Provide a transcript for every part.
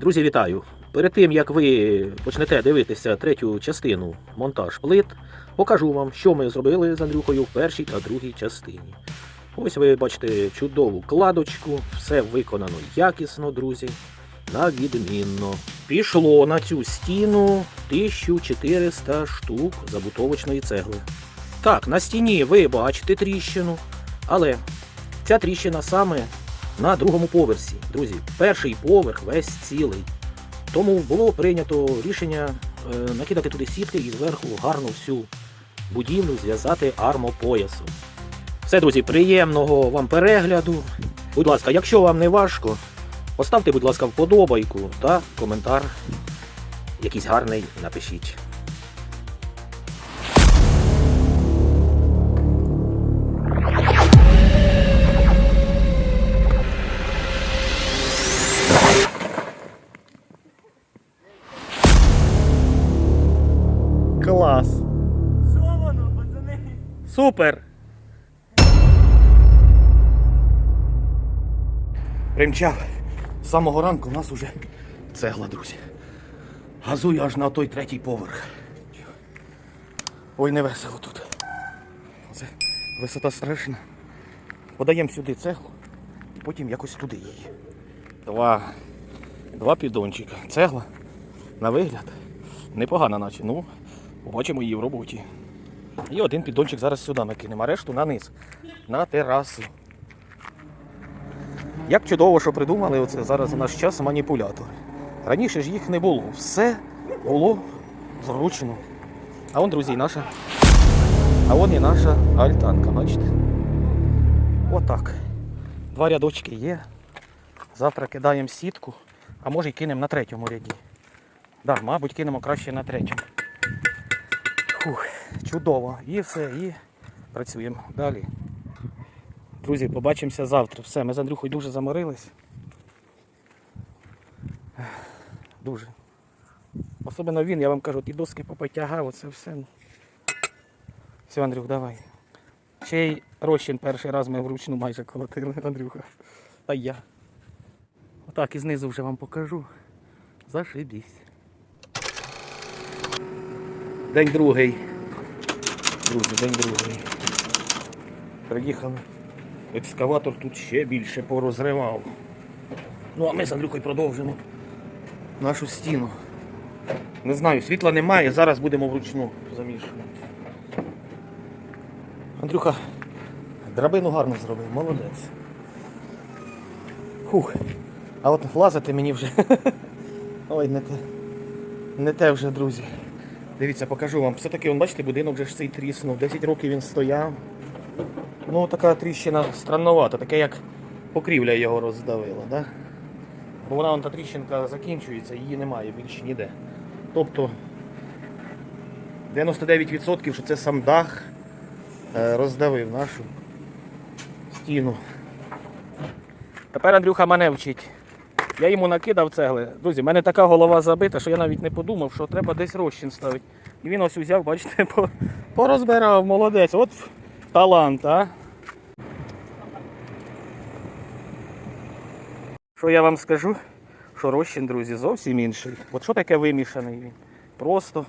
Друзі, вітаю! Перед тим як ви почнете дивитися третю частину монтаж плит, покажу вам, що ми зробили з Андрюхою в першій та другій частині. Ось ви бачите чудову кладочку, все виконано якісно, друзі. На відмінно. Пішло на цю стіну 1400 штук забутовочної цегли. Так, на стіні ви бачите тріщину, але ця тріщина саме на другому поверсі. Друзі, перший поверх весь цілий. Тому було прийнято рішення е, накидати туди сітки і зверху гарну всю будівлю зв'язати армопоясом. Все, друзі, приємного вам перегляду. Будь ласка, якщо вам не важко, поставте, будь ласка, вподобайку та коментар якийсь гарний напишіть. Супер! Примчав. З самого ранку у нас уже цегла, друзі. Газую аж на той третій поверх. Ой, не весело тут. Це висота страшна. Подаємо сюди цеглу потім якось туди її. Два. Два піддончика. Цегла. На вигляд. Непогана, наче. Ну, побачимо її в роботі. І один піддончик зараз сюди ми кинемо, а решту на низ, на терасу. Як чудово, що придумали оце зараз у наш час маніпулятори. Раніше ж їх не було. Все було зручно. А вон, друзі, наша. А вон і наша альтанка, бачите? Отак. Два рядочки є. Завтра кидаємо сітку, а може й кинемо на третьому ряді. Так, да, мабуть, кинемо краще на третьому. Фух, чудово. І все, і працюємо далі. Друзі, побачимося завтра. Все, ми з Андрюхою дуже заморились. Дуже. Особливо він, я вам кажу, ті доски попотягав, оце все. Все, Андрюх, давай. Ще й розчин перший раз ми вручну майже колотили, Андрюха. Та я. Отак і знизу вже вам покажу. Зашибісь. День другий. Друзі, день другий. Приїхали. Екскаватор тут ще більше порозривав. Ну а ми з Андрюхою продовжимо нашу стіну. Не знаю, світла немає, зараз будемо вручну замішувати. Андрюха драбину гарно зробив, молодець. Хух. А от лазити мені вже. Ой, не те. Не те вже, друзі. Дивіться, покажу вам. Все-таки, бачите, будинок вже ж цей тріснув. 10 років він стояв. Ну, така тріщина странновата, таке як покрівля його роздавила. Да? Бо вона вон, та тріщинка закінчується, її немає більше ніде. Тобто 99% що це сам дах е, роздавив нашу стіну. Тепер Андрюха мене вчить. Я йому накидав цегли. Друзі, в мене така голова забита, що я навіть не подумав, що треба десь розчин ставити. І він ось взяв, бачите, порозбирав, молодець. От талант, а. Що я вам скажу? Що розчин, друзі, зовсім інший. От що таке вимішаний він? Просто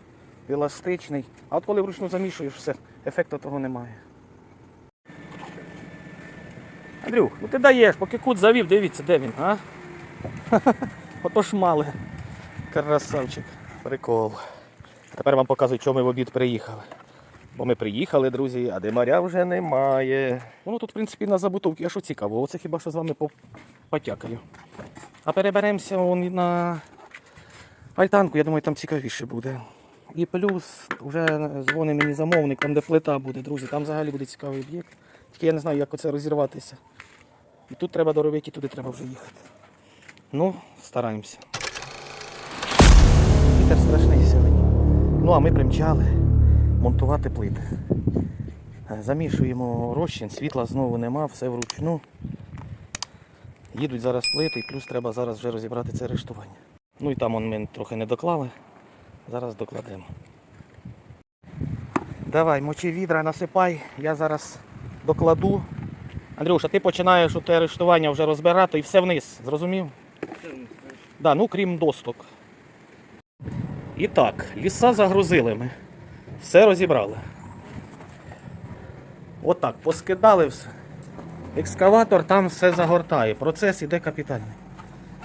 еластичний. А от коли вручну замішуєш, все, ефекту того немає. Андрюх, ну ти даєш, поки кут завів, дивіться, де він, а? Ото ж мали. Красавчик. Прикол. А тепер вам показую, чому ми в обід приїхали. Бо ми приїхали, друзі, а димаря вже немає. Воно тут, в принципі, на забутовці, а що цікаво, оце хіба що з вами потякаю. А переберемося вон на альтанку, я думаю, там цікавіше буде. І плюс вже дзвонить мені замовник, там де плита буде, друзі, там взагалі буде цікавий об'єкт. Тільки я не знаю, як оце розірватися. І тут треба доробити, і туди треба вже їхати. Ну, стараємося. Вітер страшний сьогодні. Ну, а ми примчали монтувати плити. Е, Замішуємо розчин, світла знову нема, все вручну. Їдуть зараз плити, і плюс треба зараз вже розібрати це рештування. Ну і там он ми трохи не доклали. Зараз докладемо. Давай, мочи відра, насипай, я зараз докладу. Андрюша, ти починаєш у те арештування вже розбирати і все вниз, зрозумів? Да, ну крім досток. І так, ліса загрузили ми. Все розібрали. Отак, поскидали все. Екскаватор там все загортає. Процес іде капітальний.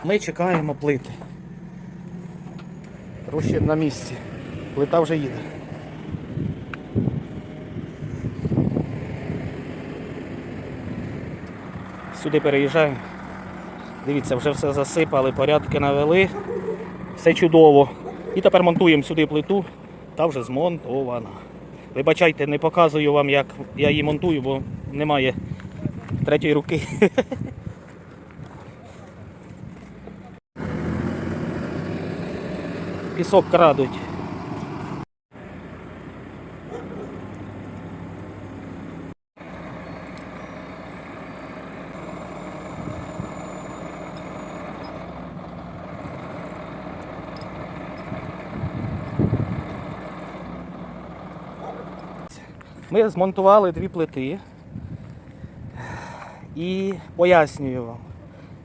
Ми чекаємо плити. Розчин на місці. Плита вже їде. Сюди переїжджаємо. Дивіться, вже все засипали, порядки навели. Все чудово. І тепер монтуємо сюди плиту, та вже змонтована. Вибачайте, не показую вам, як я її монтую, бо немає третьої руки. Пісок крадуть. Ми змонтували дві плити. І пояснюю вам.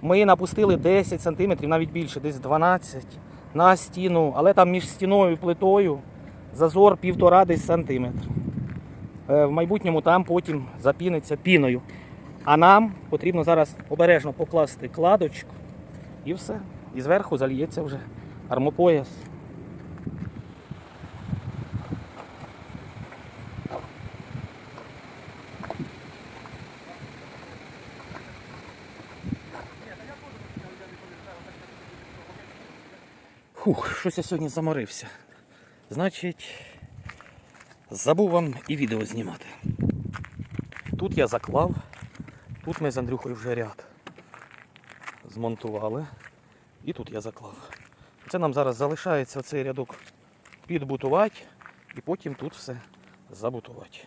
Ми напустили 10 см, навіть більше, десь 12 на стіну, але там між стіною і плитою зазор півтора десь сантиметр. Е, В майбутньому там потім запіниться піною. А нам потрібно зараз обережно покласти кладочку і все. І зверху зальється вже армопояс. Фух, щось я сьогодні заморився. Значить, забув вам і відео знімати. Тут я заклав, тут ми з Андрюхою вже ряд змонтували. І тут я заклав. Це нам зараз залишається цей рядок підбутувати і потім тут все забутувати.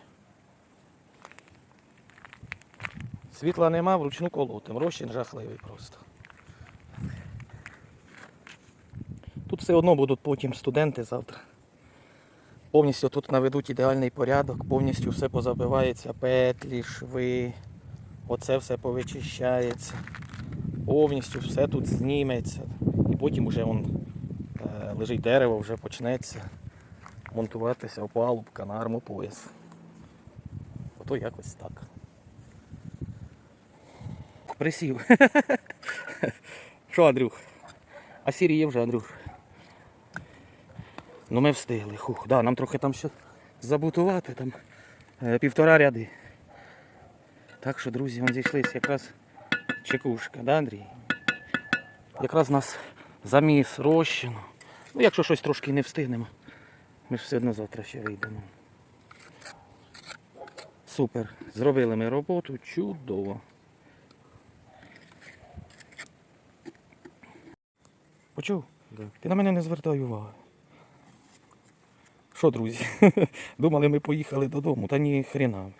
Світла нема, вручну колотим. Розчин жахливий просто. Все одно будуть потім студенти завтра. Повністю тут наведуть ідеальний порядок, повністю все позабивається, петлі, шви. Оце все повичищається. Повністю все тут зніметься. І потім вже вон, е, лежить дерево, вже почнеться монтуватися опалубка на армопояс. Ото якось так. Присів. Що, Андрюх? А сірі є вже, Андрюх. Ну ми встигли. Хух, да, нам трохи там ще забутувати, там е, півтора ряди. Так що, друзі, ми зійшлися якраз чекушка, да, Андрій? Якраз нас заміс розчину. Ну, якщо щось трошки не встигнемо, ми ж все одно завтра ще вийдемо. Супер. Зробили ми роботу чудово. Почув? Да. Ти на мене не звертай уваги. Що, друзі? Думали, ми поїхали додому, та ні хрена.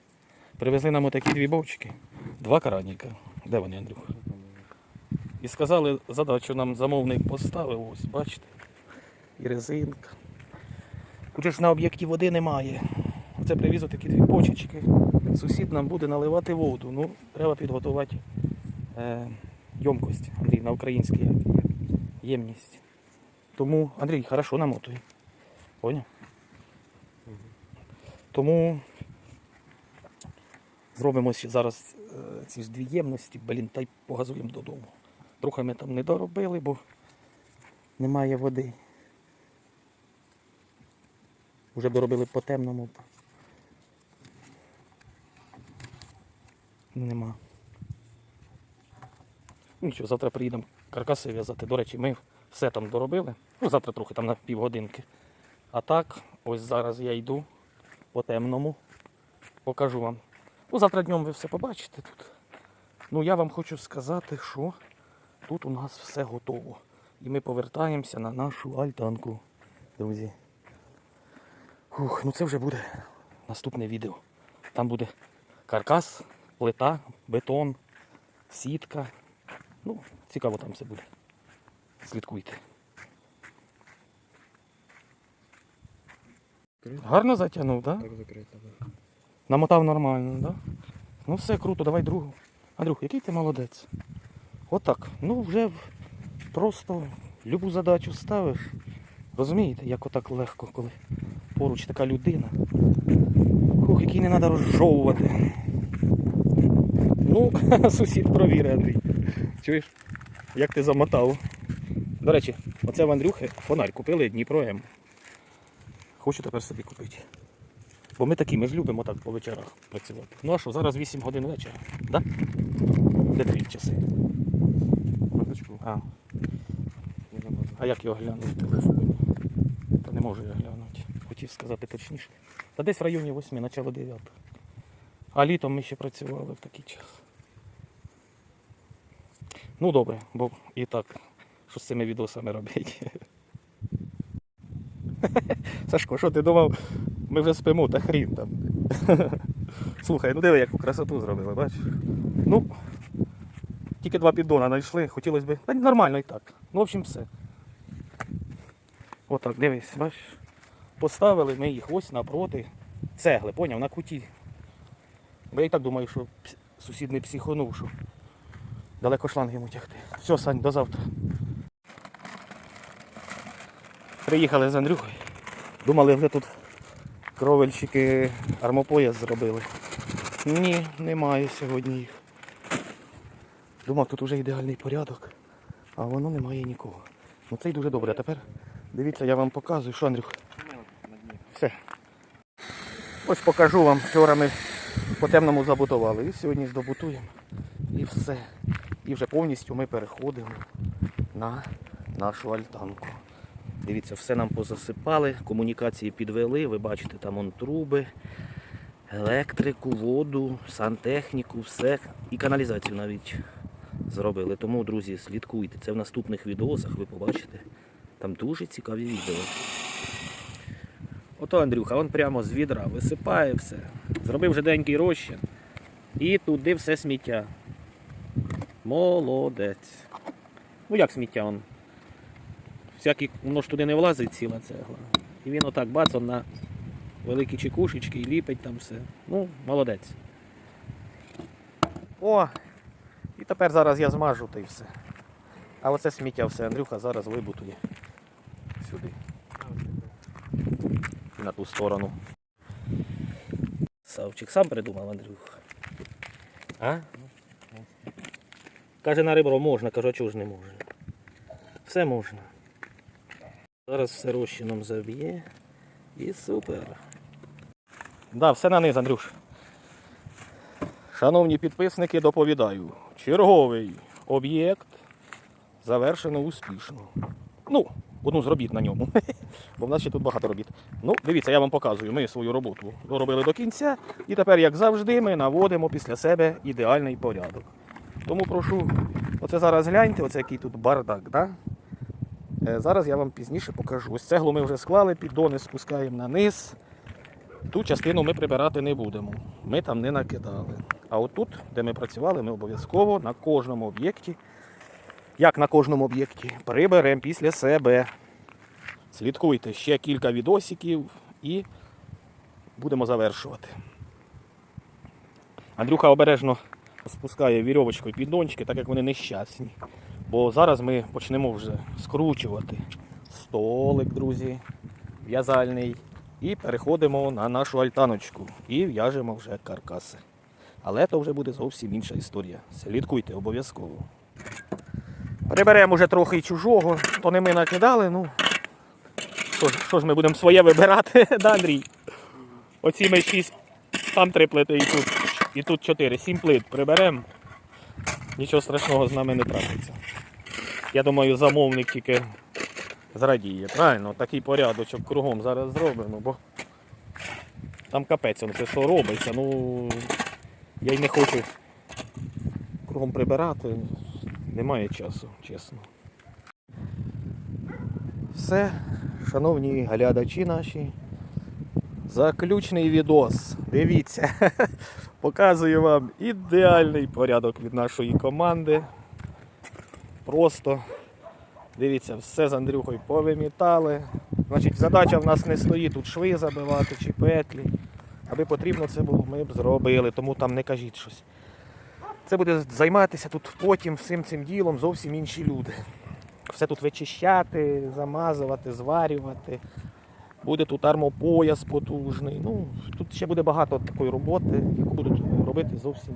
Привезли нам отакі дві бочки, два караніка. Де вони, Андрюха? І сказали, задачу нам замовник поставив, ось, бачите. І резинка. Тут ж на об'єкті води немає. Оце привіз такі дві бочечки. Сусід нам буде наливати воду. Ну, треба підготувати е, ємкость, Андрій, на є. ємність. Тому, Андрій, хорошо намотуй. Поняв? Тому зробимо зараз е, ці ж дві ємності, блін, та й погазуємо додому. Трохи ми там не доробили, бо немає води. Вже доробили по темному. Нема. Ну, Нічого, завтра приїдемо каркаси в'язати. До речі, ми все там доробили. Ну, завтра трохи там на півгодинки. А так, ось зараз я йду по темному. Покажу вам. Ну, завтра днем ви все побачите тут. Ну, я вам хочу сказати, що тут у нас все готово. І ми повертаємося на нашу альтанку, друзі. Фух, ну це вже буде наступне відео. Там буде каркас, плита, бетон, сітка. Ну, цікаво там все буде. Слідкуйте. Закрито? Гарно затягнув, так? Да? Так закрито, да. Намотав нормально, так? Да? Ну все круто, давай другу. Андрюх, який ти молодець. Отак. Ну вже просто любу задачу ставиш. Розумієте, як отак легко, коли поруч така людина. Ох, який не треба розжовувати. Ну, сусід провіри, Андрій. Чуєш? Як ти замотав? До речі, оце в Андрюхи фонарь купили Дніпро М. Хочу тепер собі купити. Бо ми такі, ми ж любимо так по вечорах працювати. Ну а що, зараз 8 годин вечора, да? Де твої часи? А. А як його глянути? Та не можу я глянути. Хотів сказати точніше. Та десь в районі 8, начало 9. А літом ми ще працювали в такий час. Ну добре, бо і так, що з цими відосами робити. Сашко, що ти думав, ми вже спимо, та хрін там. Слухай, ну диви, яку красоту зробили, бачиш? Ну, тільки два піддона знайшли, хотілося б. Та нормально і так. Ну, в общем, все. Отак, дивись, бачиш. Поставили ми їх ось напроти цегли, поняв, на куті. Бо я і так думаю, що сусід не психонув, що далеко шланг йому тягти. Все, Сань, до завтра. Приїхали з Андрюхою. Думали, вже тут кровельщики армопояс зробили. Ні, немає сьогодні їх. Думав, тут вже ідеальний порядок, а воно немає нікого. Ну це й дуже добре. Тепер дивіться, я вам показую, що Андрюх. Все. Ось покажу вам. Вчора ми по темному забутували. І сьогодні здобутуємо. І все. І вже повністю ми переходимо на нашу альтанку. Дивіться, все нам позасипали, комунікації підвели, ви бачите, там он труби, електрику, воду, сантехніку, все. І каналізацію навіть зробили. Тому, друзі, слідкуйте. Це в наступних відосах ви побачите. Там дуже цікаві відео. Ото Андрюха, він прямо з відра висипає все. Зробив жиденький розчин. І туди все сміття. Молодець. Ну як сміття он? Всякий, воно ж туди не влазить ціла цегла. І він отак бац, он на великі чекушечки і ліпить там все. Ну, молодець. О! І тепер зараз я змажу та й все. А оце сміття все, Андрюха зараз вибутує. Сюди. І на ту сторону. Савчик сам придумав, Андрюха. А? Каже, на ребро можна, кажу, а чого ж не можна. Все можна. Зараз все розчином заб'є. І супер. Да, все на низ, Андрюш. Шановні підписники, доповідаю. Черговий об'єкт завершено успішно. Ну, одну з робіт на ньому. Бо в нас ще тут багато робіт. Ну, дивіться, я вам показую. Ми свою роботу доробили до кінця. І тепер, як завжди, ми наводимо після себе ідеальний порядок. Тому прошу, оце зараз гляньте, оце який тут бардак, да? Е, Зараз я вам пізніше покажу. Ось цеглу ми вже склали, піддони спускаємо на низ. Ту частину ми прибирати не будемо. Ми там не накидали. А отут, де ми працювали, ми обов'язково на кожному об'єкті, як на кожному об'єкті, приберемо після себе. Слідкуйте ще кілька відосиків і будемо завершувати. Андрюха обережно спускає вірьовочкою піддончики, так як вони нещасні. Бо зараз ми почнемо вже скручувати столик, друзі, в'язальний. І переходимо на нашу альтаночку і в'яжемо вже каркаси. Але то вже буде зовсім інша історія. Слідкуйте обов'язково. Приберемо вже трохи чужого, то не ми накидали, ну. Що ж, що ж ми будемо своє вибирати, да, Андрій? Оці ми шість, там три плити і тут чотири, сім плит приберемо. Нічого страшного з нами не трапиться. Я думаю, замовник тільки зрадіє. Правильно, такий порядочок кругом зараз зробимо, бо там капець, це що робиться. Ну я й не хочу кругом прибирати. Немає часу, чесно. Все, шановні глядачі наші. Заключний відос. Дивіться. Показую вам ідеальний порядок від нашої команди. Просто дивіться, все з Андрюхою повимітали. Значить, задача в нас не стоїть тут шви забивати чи петлі. Аби потрібно це було, ми б зробили, тому там не кажіть щось. Це буде займатися тут потім всім цим ділом зовсім інші люди. все тут вичищати, замазувати, зварювати. Буде тут армопояс потужний. Ну, тут ще буде багато такої роботи, яку будуть робити зовсім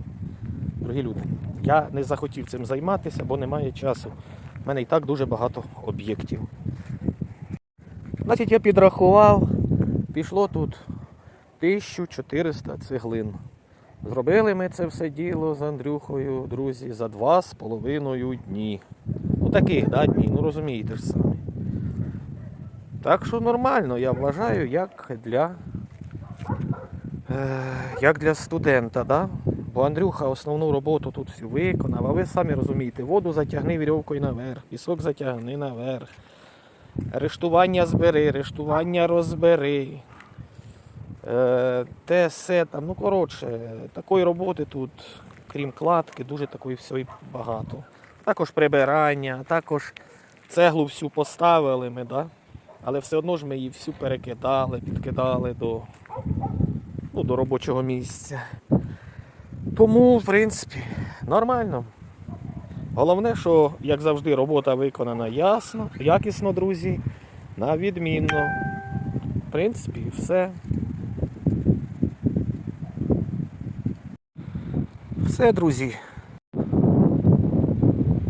другі люди. Я не захотів цим займатися, бо немає часу. У мене і так дуже багато об'єктів. Значить, я підрахував, пішло тут 1400 цеглин. Зробили ми це все діло з Андрюхою, друзі, за два з половиною дні. Ну таких, да, дні, ну розумієте ж самі. Так що нормально, я вважаю, як для, е, як для студента, да? Бо Андрюха основну роботу тут всю виконав, а ви самі розумієте, воду затягни вірьовкою наверх, пісок затягни наверх. Рештування збери, рештування розбери. Е, те все там, ну коротше, такої роботи тут, крім кладки, дуже такої всього багато. Також прибирання, також цеглу всю поставили ми, да? Але все одно ж ми її всю перекидали, підкидали до, ну, до робочого місця. Тому, в принципі, нормально. Головне, що, як завжди, робота виконана ясно, якісно, друзі, на відмінно. В принципі, все. Все, друзі.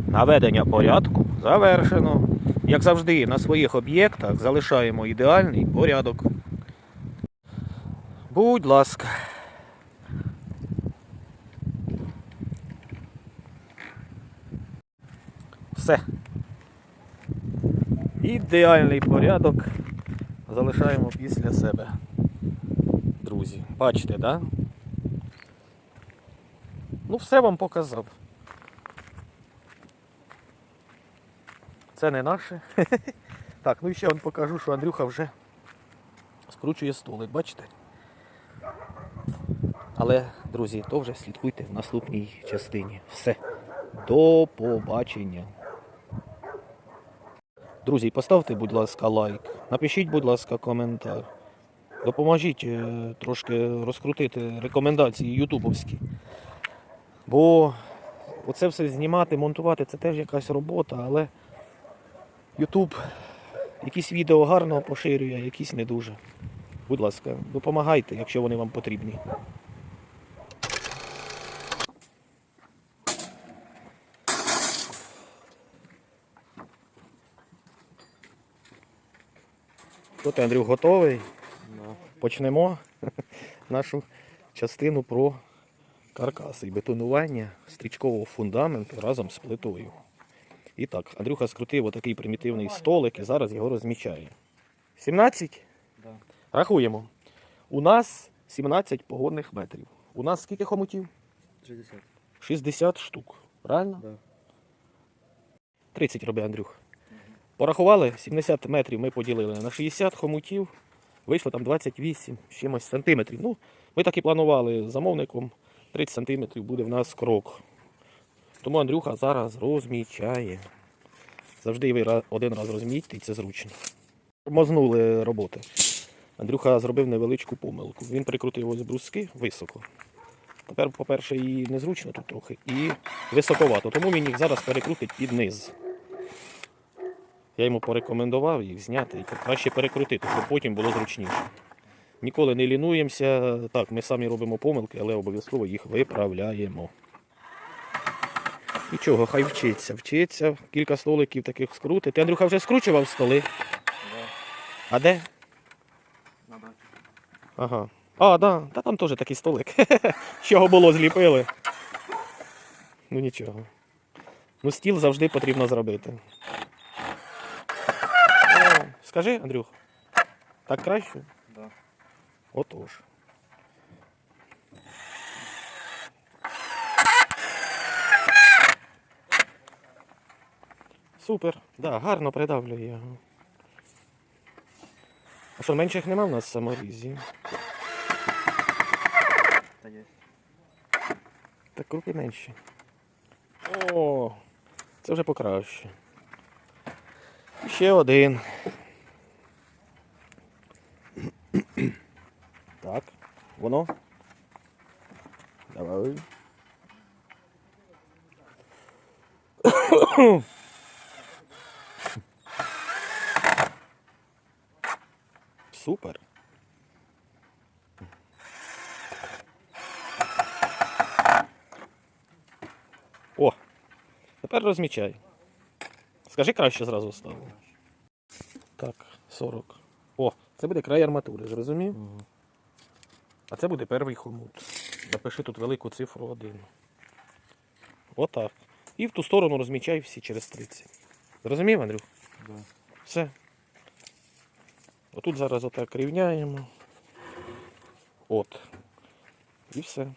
Наведення порядку завершено. Як завжди, на своїх об'єктах залишаємо ідеальний порядок. Будь ласка. Все. Ідеальний порядок залишаємо після себе. Друзі, бачите? Да? Ну, все вам показав. Це не наше. Так, ну і ще вам покажу, що Андрюха вже скручує столик, бачите? Але, друзі, то вже слідкуйте в наступній частині. Все. До побачення. Друзі, поставте, будь ласка, лайк. Напишіть, будь ласка, коментар. Допоможіть е, трошки розкрутити рекомендації ютубовські. Бо оце все знімати, монтувати це теж якась робота, але YouTube якісь відео гарно поширює, якісь не дуже. Будь ласка, допомагайте, якщо вони вам потрібні. От Андрюх готовий. Почнемо нашу частину про каркаси і бетонування стрічкового фундаменту разом з плитою. І так, Андрюха скрутив отакий примітивний столик і зараз його розмічає. 17? Да. Рахуємо. У нас 17 погодних метрів. У нас скільки хомутів? 60. 60 штук. Правильно? Да. 30 роби, Андрюх. Порахували, 70 метрів ми поділили на 60 хомутів. Вийшло там 28 чимось сантиметрів. Ну, ми так і планували замовником. 30 сантиметрів буде в нас крок. Тому Андрюха зараз розмічає. Завжди ви один раз розмітьте і це зручно. Тормознули роботи. Андрюха зробив невеличку помилку. Він прикрутив ось бруски високо. Тепер, по-перше, і незручно тут трохи, і високовато. Тому він їх зараз перекрутить під низ. Я йому порекомендував їх зняти і краще перекрутити, щоб потім було зручніше. Ніколи не лінуємося. Так, ми самі робимо помилки, але обов'язково їх виправляємо. Нічого, хай вчиться, вчиться. Кілька столиків таких скрутить. Ти, Андрюха, вже скручував столи? А де? На дачу. Ага. А, да, та там теж такий столик. З чого було зліпили. Ну нічого. Ну, стіл завжди потрібно зробити. О, скажи, Андрюх, так краще? Да. Отож. Супер, да, гарно придавлює його. А що, менших нема в нас саморізів? Та є. Так руки менші. О, це вже покраще. І Ще один. Так, воно. Давай. Супер. О, тепер розмічай. Скажи краще зразу стало. Так, 40. О, це буде край арматури, зрозумів? А це буде перший хомут. Напиши тут велику цифру 1. Отак. І в ту сторону розмічай всі через 30. Зрозумів, Андрюх? Да. Все. Отут зараз отак рівняємо. От. І все.